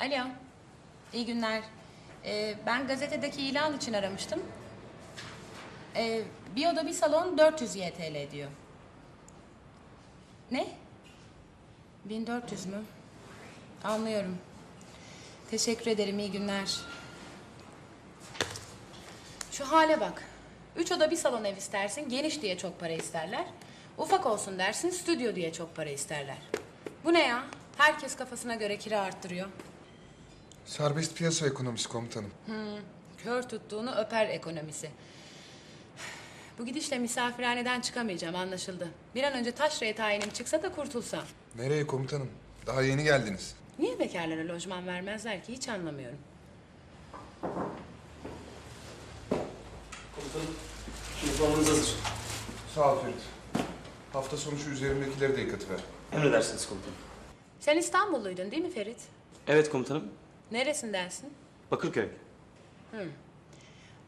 Alo. İyi günler. Ee, ben gazetedeki ilan için aramıştım. Ee, bir oda bir salon 400 YTL diyor. Ne? 1400 mü? Anlıyorum. Teşekkür ederim. iyi günler. Şu hale bak. Üç oda bir salon ev istersin. Geniş diye çok para isterler. Ufak olsun dersin. Stüdyo diye çok para isterler. Bu ne ya? Herkes kafasına göre kira arttırıyor. Serbest piyasa ekonomisi komutanım. Kör tuttuğunu öper ekonomisi. Bu gidişle misafirhaneden çıkamayacağım anlaşıldı. Bir an önce taşraya tayinim çıksa da kurtulsam. Nereye komutanım? Daha yeni geldiniz. Niye bekarlara lojman vermezler ki hiç anlamıyorum. Komutanım, uniformunuz hazır. Sağ ol Ferit. Hafta sonu şu üzerimdekileri de yıkatıver. Emredersiniz komutanım. Sen İstanbulluydun değil mi Ferit? Evet komutanım. Neresindensin? Bakırköy.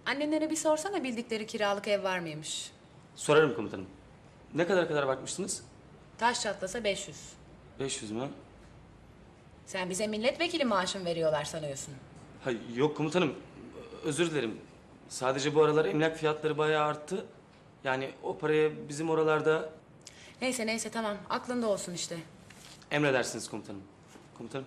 Annenlere bir sorsana bildikleri kiralık ev var mıymış? Sorarım komutanım. Ne kadar kadar bakmıştınız? Taş çatlasa 500. 500 mü? Sen bize milletvekili maaşın veriyorlar sanıyorsun. Hayır, yok komutanım. Özür dilerim. Sadece bu aralar emlak fiyatları bayağı arttı. Yani o paraya bizim oralarda Neyse neyse tamam aklında olsun işte. emredersiniz komutanım. Komutanım.